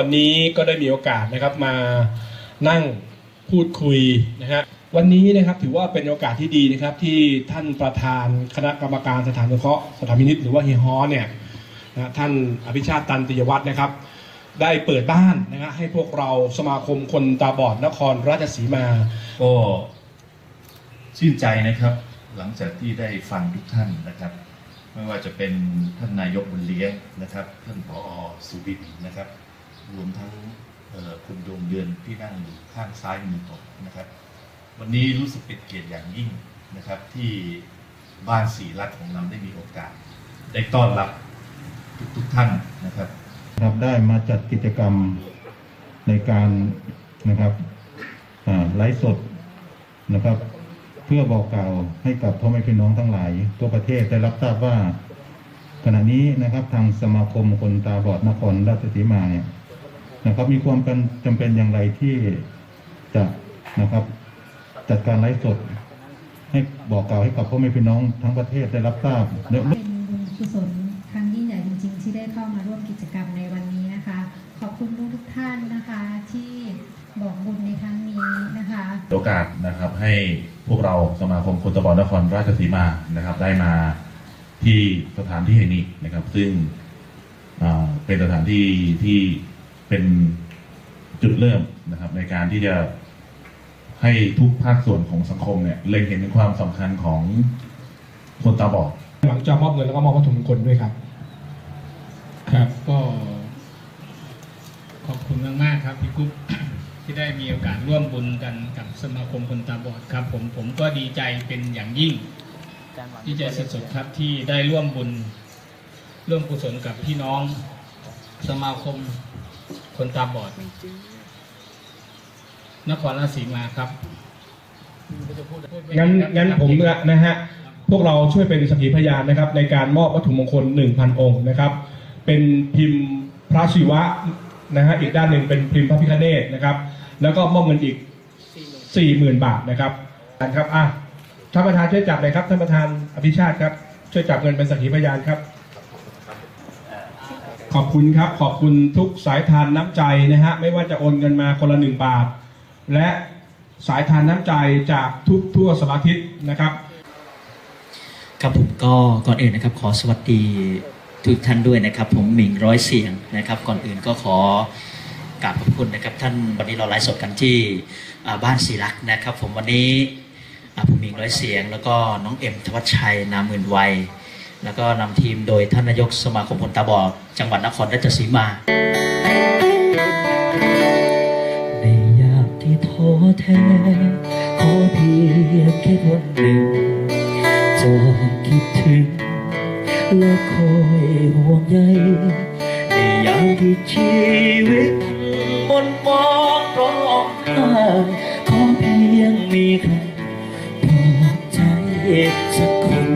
วันนี้ก็ได้มีโอกาสนะครับมานั่งพูดคุยนะฮะวันนี้นะครับถือว่าเป็นโอกาสที่ดีนะครับที่ท่านประธานคณะกรรมการสถานสงเคราะห์สถานพินิจหรือว่าเฮียฮอเนี่ยนะท่านอภิชาติตันติยวัฒน์นะครับ ได้เปิดบ้านนะฮะให้พวกเราสมาคมคนตาบอดนครราชสีมาก็ชื่นใจนะครับ หลังจากที่ได้ฟังทุกท่านนะครับ ไม่ว่าจะเป็นท่านนายกบุญเลี้ยงนะครับ ท่านผอสุบินนะครับ รวมทั้งคุณดวงเดือนที่นั่งอยู่ข้างซ้ายมือผมนะครับ วันนี้รู้สึกเป็นเกียรติอย่างยิ่งนะครับ ที่บ้านสีรัฐของเราได้มีโอกาส ได้ต้อนรับทุกๆท่านนะครับครับได้มาจัดกิจกรรมในการนะครับไลฟ์สดนะครับ เพื่อบอกกล่าวให้กับพ่อแม่พี่น้องทั้งหลายทั่วประเทศได้รับทราบว่าขณะนี้นะครับทางสมาคมคนตาบอดนครราชสีมาเนี่ย นะครับมีความเป็นจำเป็นอย่างไรที่จะนะครับ จัดการไลฟ์สด ให้บอกกล่าวให้กับพ่อแม่พี่น้องทั้งประเทศได้รับทราบและเป็นบุญกุศลครั้งยิ่งใหญ่จริง ๆ ที่ได้เข้ามาร่วมกิจกรรมในวันนี้นะคะ ขอบคุณทุกๆท่านนะคะ ที่บอกบุญในครั้งนี้นะคะโอกาสนะครับให้พวกเราสมาคมคนตะบอลนครราชสีมานะครับ ได้มาที่สถานที่แห่งนี้นะครับ ซึ่งอ่าเป็นสถานที่ที่ เป็นจุดเริ่มนะครับ ในการที่จะให้ทุกภาคส่วนของสังคมเนี่ยเล็งเห็นถึงความสำคัญของคนตาบอดหลังจากมอบเงินแล้วก็มอบวัตถุมงคลด้วยครับ ครับก็ขอบคุณมากๆครับพี่กุ๊บที่ได้มีโอกาสร่วมบุญกันกับสมาคมคนตาบอดครับ ผมผมก็ดีใจเป็นอย่างยิ่งดีใจสุดๆครับที่ได้ร่วมบุญ ร่วมกุศลกับพี่น้องสมาคม คนตาบอด นครราชสีมาครับ งั้นงั้นผมนะฮะ พวกเราช่วยเป็นสักขีพยานนะครับ ในการมอบวัตถุมงคล 1,000 องค์นะครับ เป็นพิมพ์พระศิวะนะฮะ อีกด้านหนึ่งเป็นพิมพ์พระพิฆเนศนะครับ แล้วก็มอบเงินอีก 40,000 บาทนะครับครับ อะ ท่านประธานช่วยจับเลยครับ ท่านประธานอภิชาติครับ ช่วยจับเงินเป็นสักขีพยานครับ ขอบคุณครับ ขอบคุณทุกสายทานน้ำใจนะฮะไม่ว่าจะโอนเงินมาคนละหนึ่งบาท และสายทานน้ำใจจากทุกทั่วสารทิศนะครับ ครับผมก็ก่อนอื่นนะครับขอสวัสดีทุกท่านด้วยนะครับ ผมหมิงร้อยเสียงนะครับ ก่อนอื่นก็ขอกราบขอบคุณนะครับ ท่านวันนี้เราไลฟ์สดกันที่บ้านศรีรักนะครับ ผมวันนี้ผมหมิงร้อยเสียง แล้วก็น้องเอ็มธวัชชัยนามื่นวัย แล้วก็นำทีมโดยท่านนายกสมาคมคนตาบอดจังหวัดนครราชสีมา ในยามที่ท้อแท้ขอเพียงแค่คนหนึ่งจะคิดถึง และคอยห่วงใยในยามที่ชีวิตมนมองร้องไห้ขอเพียงมีใครปลอบใจสักคน